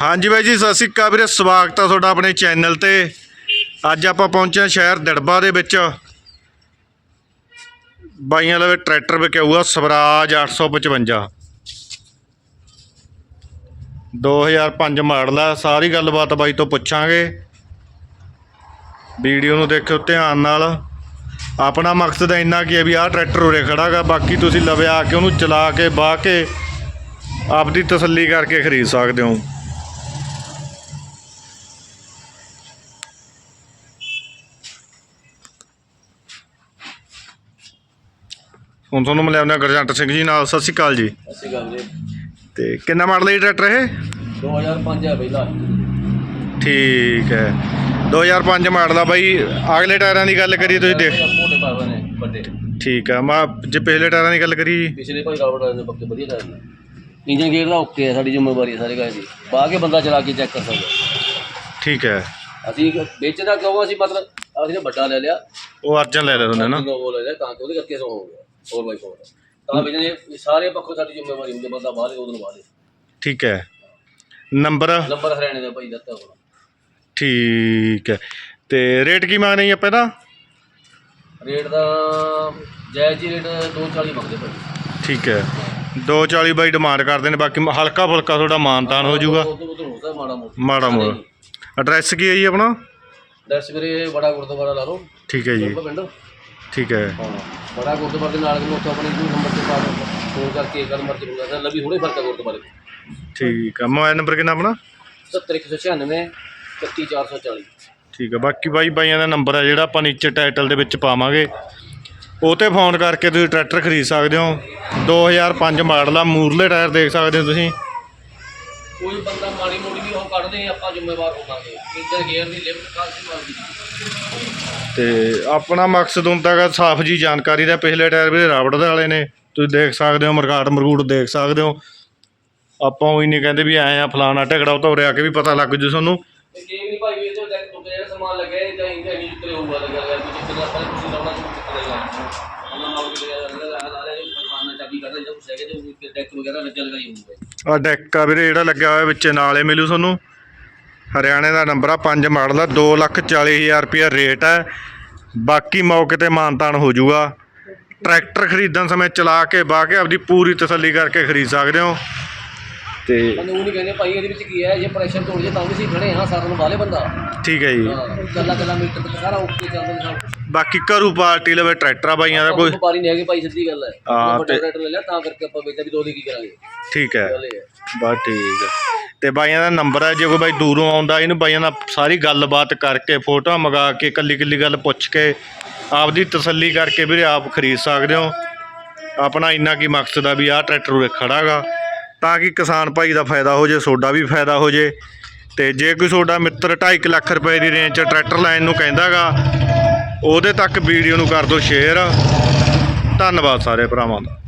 ਹਾਂਜੀ ਬਾਈ ਜੀ, ਸਤਿ ਸ਼੍ਰੀ ਅਕਾਲ ਵੀਰੇ, ਸਵਾਗਤ ਆ ਤੁਹਾਡਾ ਆਪਣੇ ਚੈਨਲ ਤੇ। ਅੱਜ ਆਪਾਂ ਪਹੁੰਚੇ ਹਾਂ ਸ਼ਹਿਰ ਦੜਬਾ ਦੇ ਵਿੱਚ। ਬਾਈਆਂ ਲਵੇ ਟਰੈਕਟਰ ਵਿਕਿਆਊਗਾ ਸਵਰਾਜ 855 2005 ਮਾਡਲ ਆ, ਸਾਰੀ ਗੱਲਬਾਤ ਬਾਈ ਤੋਂ ਪੁੱਛਾਂਗੇ। ਵੀਡੀਓ ਨੂੰ ਦੇਖਿਓ ਧਿਆਨ ਨਾਲ। ਆਪਣਾ ਮਕਸਦ ਇੰਨਾ ਕੀ ਹੈ ਵੀ ਆਹ ਟਰੈਕਟਰ ਉਰੇ ਖੜਾਗਾ ਬਾਕੀ ਤੁਸੀਂ ਲਵੇ ਆ ਕੇ ਉਹਨੂੰ ਚਲਾ ਕੇ ਬਾਹ ਕੇ ਆਪਦੀ ਤਸੱਲੀ ਕਰਕੇ ਖਰੀਦ ਸਕਦੇ ਹੋ। ਹੁਣ ਤੁਹਾਨੂੰ ਮਿਲਿਆ ਗੁਰਜੰਟ ਸਿੰਘ ਜੀ ਨਾਲ ਸਤਿ ਸ਼੍ਰੀ ਅਕਾਲ ਜੀ। ਅਸੀਂ ਗੱਲ ਜੀ। ਤੇ ਕਿੰਨਾ ਮਾਡਲ ਹੈ ਜੀ ਟਰੈਕਟਰ ਇਹ? 2005 ਹੈ ਪਹਿਲਾ। ਠੀਕ ਹੈ। 2005 ਮਾਡਲ ਆ ਬਾਈ ਅਗਲੇ ਟਾਇਰਾਂ ਦੀ ਗੱਲ ਕਰੀਏ ਤੁਸੀਂ ਦੇਖ। ਮੋਟੇ ਪਾਵੇ ਨੇ ਵੱਡੇ। ਠੀਕ ਆ ਮੈਂ ਜੇ ਪਿਛਲੇ ਟਾਇਰਾਂ ਦੀ ਗੱਲ ਕਰੀਏ ਜੀ। ਪਿਛਲੇ ਭਾਈ ਰਾਵੜ ਨੇ ਪੱਕੇ ਵਧੀਆ ਟਾਇਰ ਨੇ। ਇੰਜਨ ਗੇਅਰ ਦਾ ਓਕੇ ਹੈ ਸਾਡੀ ਜ਼ਿੰਮੇਵਾਰੀ ਹੈ ਸਾਰੇ ਕਾਇ ਦੀ। ਬਾਹ ਕੇ ਬੰਦਾ ਚਲਾ ਕੇ ਚੈੱਕ ਕਰ ਸਕਦਾ। ਠੀਕ ਹੈ। ਅਸੀਂ ਵੇਚਦਾ ਕਿਉਂ ਅਸੀਂ ਮਤਲਬ ਅਸੀਂ ਨੇ ਵੱਡਾ ਲੈ ਲਿਆ। ਉਹ ਅਰਜਨ ਲੈ ਲਿਆ ਤੁਹਾਨੂੰ ਨਾ। ਉਹ ਲੈ ਲਿਆ ਤਾਂ ਕਿ ਉਹਦੇ ਕਰਕੇ ਸੋ ਹੋ ਗਿਆ। 4x4 ਤਾਂ ਵੇਚਣੇ ਸਾਰੇ ਪੱਖੋਂ ਸਾਡੀ ਜ਼ਿੰਮੇਵਾਰੀ ਹੁੰਦੀ ਹੈ, ਬੰਦਾ ਬਾਹਰ ਉਹਦੋਂ ਬਾਹਰ ਠੀਕ ਹੈ। ਨੰਬਰ? ਨੰਬਰ ਹਰਿਆਣੇ ਦਾ ਭਾਈ ਦਿੱਤਾ ਹੋਣਾ। ਠੀਕ ਹੈ। ਤੇ ਰੇਟ ਕੀ ਮੰਗਦੇ ਜੀ ਆਪਾਂ ਇਹਦਾ? ਰੇਟ ਦਾ ਜਾਇਜ਼ ਜੀ ਰੇਟ 240 ਮੰਗਦੇ ਭਾਈ। ਠੀਕ ਹੈ। 240 ਬਾਈ ਡਿਮਾਂਡ ਕਰਦੇ ਨੇ ਬਾਕੀ ਹਲਕਾ ਫੁਲਕਾ ਤੁਹਾਡਾ ਮਾਨਤਾਨ ਹੋ ਜਾਊਗਾ। ਉਦੋਂ ਉਦੋਂ ਹੋ ਸਕਦਾ ਮਾੜਾ ਮੋਟਾ। ਮਾੜਾ ਮੋੜ ਐਡਰੈਸ ਕੀ ਹੈ ਜੀ ਆਪਣਾ? ਦਰਸ ਵੀਰੇ ਬੜਾ ਗੁਰਦੁਆਰਾ ਲਾ ਲਓ। ਠੀਕ ਹੈ ਜੀ। ਪਿੰਡ। ਠੀਕ ਹੈ। ਹਾਂ ਬੜਾ ਗੁਰਦੁਆਰੇ ਦੇ ਨਾਲ ਦੇ ਉੱਥੇ ਆਪਣੇ ਨੂੰ ਨੰਬਰ ਤੇ ਪਾ ਦਿਓ ਫੋਨ ਕਰਕੇ ਗੱਲ ਮਰਜ਼ੀ ਨੂੰ ਦੱਸਦਾ ਲੱਭੀ ਥੋੜੇ ਫ਼ਰਕ ਹੈ ਗੁਰਦੁਆਰੇ ਠੀਕ ਆ ਮੋਬਾਈਲ ਨੰਬਰ ਕਿੰਨਾ ਆਪਣਾ? 70196 31440 ਠੀਕ ਹੈ ਬਾਕੀ ਬਾਈ ਬਾਈਆਂ ਦਾ ਨੰਬਰ ਹੈ ਜਿਹੜਾ ਆਪਾਂ ਨੀਚੇ ਟਾਈਟਲ ਦੇ ਵਿੱਚ ਪਾਵਾਂਗੇ। ਉਹ ਤੇ ਫੋਨ ਕਰਕੇ ਤੁਸੀਂ ਟਰੈਕਟਰ ਖਰੀਦ ਸਕਦੇ ਹੋ। 2005 ਮਾਡਲ ਆ ਮੂਰਲੇ ਟਾਇਰ ਦੇਖ ਸਕਦੇ ਹੋ ਤੁਸੀਂ। ਕੋਈ ਬੰਦਾ ਮਾੜੀ ਮੋੜੀ ਵੀ ਉਹ ਕੱਢਦੇ ਆਪਾਂ ਜ਼ਿੰਮੇਵਾਰ ਹੋਵਾਂਗੇ ਇੰਜਨ ਗੇਅਰ ਦੀ ਲਿਫਟ ਕਾਸੀ ਮਾਰਦੀ ਤੇ ਆਪਣਾ ਮਕਸਦ ਹੁੰਦਾ ਹੈਗਾ ਸਾਫ਼ ਜੀ ਜਾਣਕਾਰੀ ਦਾ ਪਿਛਲੇ ਟਾਇਰ ਵੀ ਰਾਵੜ ਦੇ ਵਾਲੇ ਨੇ ਤੁਸੀਂ ਦੇਖ ਸਕਦੇ ਹੋ ਮਰਕਾਟ ਮਰਗੂਟ ਦੇਖ ਸਕਦੇ ਹੋ ਆਪਾਂ ਉਹੀ ਨਹੀਂ ਕਹਿੰਦੇ ਵੀ ਐਂ ਆ ਫਲਾਣਾ ਢਗੜਾ ਉਹ ਉਰੇ ਆ ਕੇ ਵੀ ਪਤਾ ਲੱਗ ਜੂ ਤੁਹਾਨੂੰ ਤੇ ਜੇ ਵੀ ਭਾਈ ਵੀ ਇਹਦੇ ਟੈਕ ਤੋਂ ਜਿਹੜਾ ਸਮਾਨ ਲੱਗਿਆ ਇਹ ਤਾਂ ਇੰਜਨ ਨਹੀਂ ਉਤਰੇ ਹੋਊਗਾ ਲੱਗਿਆ ਯਾਰ ਕੁਝ ਕਿਤੇ ਆਪਾਂ ਨੇ ਤੁਸੀਂ ਲਾਉਣਾ ਚਾਹੁੰਦੇ ਕਿਤੇ ਲਾਉਣਾ ਉਹਨਾਂ ਨਾਲ ਕਿ ਯਾਰ ਲਾ ਲੈ ਪਾਣਾ ਚਾਬੀ ਕੱਢ ਲੈ ਜਾਂ ਕੁਛ ਹੈਗਾ ਤੇ ਡੈਕ ਵਗੈਰਾ ਲੱਗਿਆ ਲਗਾਈ ਹੋਊਗਾ ਆ ਡੈਕ ਆ ਵੀਰੇ, ਜਿਹੜਾ ਲੱਗਿਆ ਹੋਇਆ ਵਿੱਚ, ਨਾਲੇ ਮਿਲੂ ਤੁਹਾਨੂੰ। ਹਰਿਆਣੇ ਦਾ ਨੰਬਰ ਆ 5 ਮਾਡਲ ਦਾ 240000 ਰੁਪਿਆ ਰੇਟ ਹੈ ਬਾਕੀ ਮੌਕੇ ਤੇ ਮਾਨਤਾਨ ਹੋ ਜਾਊਗਾ। ਟਰੈਕਟਰ ਖਰੀਦਣ ਸਮੇਂ ਚਲਾ ਕੇ ਬਾਹ ਕੇ ਆਪਦੀ ਪੂਰੀ ਤਸੱਲੀ ਕਰਕੇ ਖਰੀਦ ਸਕਦੇ ਹੋ। ਤੇ ਮੈਨੂੰ ਉਹ ਨਹੀਂ ਕਹਿੰਦੇ ਭਾਈ ਇਹਦੇ ਵਿੱਚ ਕੀ ਹੈ ਜੇ ਪ੍ਰੈਸ਼ਰ ਤੋੜ ਜੇ ਤਾਂ ਵੀ ਅਸੀਂ ਖੜੇ ਹਾਂ ਸਾਰਿਆਂ ਨੂੰ ਵਾਲੇ ਬੰਦਾ। ਠੀਕ ਹੈ ਜੀ। ਹਾਂ ਕੱਲਾ ਕੱਲਾ ਮੀਟਰ ਤੇ ਸਾਰਾ ਓਕੇ ਚੱਲਦਾ ਸਭ। ਕੁਛ। ਬਾਕੀ ਘਰੂ ਪਾਰਟੀ ਲਵੇ ਟਰੈਕਟਰ ਆ ਬਾਈਆਂ ਦਾ ਕੋਈ। ਨੂੰ ਵਪਾਰੀ ਨਹੀਂ ਹੈਗੇ ਭਾਈ ਸਿੱਧੀ ਗੱਲ ਹੈ। ਹਾਂ, ਆਪਾਂ ਤੇ- ਟਰੈਕਟਰ ਲੈ ਲਿਆ ਤਾਂ ਕਰਕੇ ਆਪਾਂ ਵੇਚਿਆ ਵੀ ਦੋ ਦੀ ਕੀ ਕਰਾਂਗੇ। ਠੀਕ ਹੈ। ਗੱਲ ਇਹ ਹੈ। ਬਸ ਠੀਕ ਹੈ। ਤੇ ਬਾਈਆਂ ਦਾ ਨੰਬਰ ਹੈ ਜੇ ਕੋਈ ਬਾਈ ਦੂਰੋਂ ਆਉਂਦਾ ਇਹਨੂੰ ਬਾਈਆਂ ਨਾਲ ਸਾਰੀ ਗੱਲਬਾਤ ਕਰਕੇ ਫੋਟੋਆਂ ਮੰਗਾ ਕੇ ਕੱਲੀ ਕੱਲੀ ਗੱਲ ਪੁੱਛ ਕੇ ਆਪਦੀ ਤਸੱਲੀ ਕਰਕੇ ਵੀਰੇ ਆਪ ਖਰੀਦ ਸਕਦੇ ਹੋ। ਆਪਣਾ ਇੰਨਾ ਕੀ ਮਕਸਦ ਆ ਵੀ ਆਹ ਟਰੈਕਟਰ ਉਰੇ ਖੜਾਗਾ ਤਾਂ ਕਿ ਕਿਸਾਨ ਭਾਈ ਦਾ ਫਾਇਦਾ ਹੋ ਜੇ ਤੁਹਾਡਾ ਵੀ ਫਾਇਦਾ ਹੋ ਜੇ। ਤੇ ਜੇ ਕੋਈ ਤੁਹਾਡਾ ਮਿੱਤਰ 2.5 ਲੱਖ ਰੁਪਏ ਦੀ ਰੇਂਜ 'ਚ ਟਰੈਕਟਰ ਲੈਣ ਨੂੰ ਕਹਿੰਦਾਗਾ, ਉਹਦੇ ਤੱਕ ਵੀਡੀਓ ਨੂੰ ਕਰ ਦਿਓ ਸ਼ੇਅਰ ਧੰਨਵਾਦ ਸਾਰੇ ਭਰਾਵਾਂ ਦਾ।